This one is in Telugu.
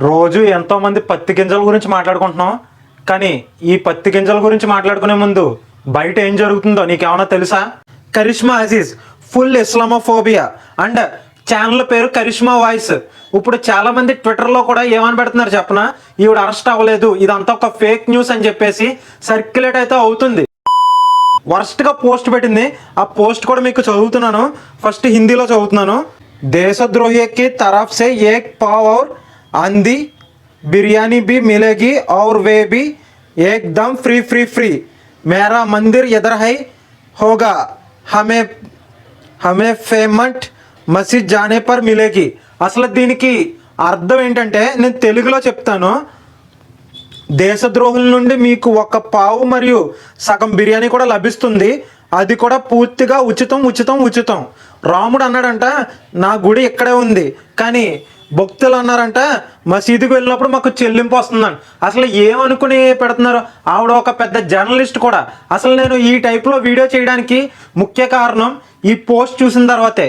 రోజు ఎంతోమంది పత్తి గింజల గురించి మాట్లాడుకుంటున్నాం. కానీ ఈ పత్తి గింజల గురించి మాట్లాడుకునే ముందు బయట ఏం జరుగుతుందో నీకేమైనా తెలుసా? Karishma Aziz full Islamophobia. And channel పేరు కరిష్మా వాయిస్. ఇప్పుడు చాలా మంది ట్విట్టర్లో కూడా ఏమని పెడుతున్నారు చెప్పనా? ఈవిడ అరెస్ట్ అవ్వలేదు. ఇదంతా ఒక ఫేక్ న్యూస్ అని చెప్పేసి సర్క్యులేట్ అయితే అవుతుంది. వరస్ట్గా పోస్ట్ పెట్టింది. ఆ పోస్ట్ కూడా మీకు చదువుతున్నాను. ఫస్ట్ హిందీలో చదువుతున్నాను. దేశద్రోహికి తరఫ్ సే ఏక్ పవర్ आंधी बिरयानी भी मिलेगी और वे भी एकदम फ्री फ्री फ्री मेरा मंदिर इधर है होगा हमें హమే పేమెంట్ మసీద్ జానే పర్ మిలేగి అసలు దీనికి అర్థం ఏంటంటే నేను తెలుగులో చెప్తాను దేశద్రోహుల నుండి మీకు ఒక పావు మరియు సగం బిర్యానీ కూడా లభిస్తుంది అది కూడా పూర్తిగా ఉచితం ఉచితం ఉచితం రాముడు అన్నాడంట నా గుడి ఇక్కడే ఉంది కానీ భక్తులు అన్నారంట మసీదుకి వెళ్ళినప్పుడు మాకు చెల్లింపు వస్తుందని. అసలు ఏమనుకుని పెడుతున్నారు? ఆవిడ ఒక పెద్ద జర్నలిస్ట్ కూడా. అసలు నేను ఈ టైప్లో వీడియో చేయడానికి ముఖ్య కారణం ఈ పోస్ట్ చూసిన తర్వాతే.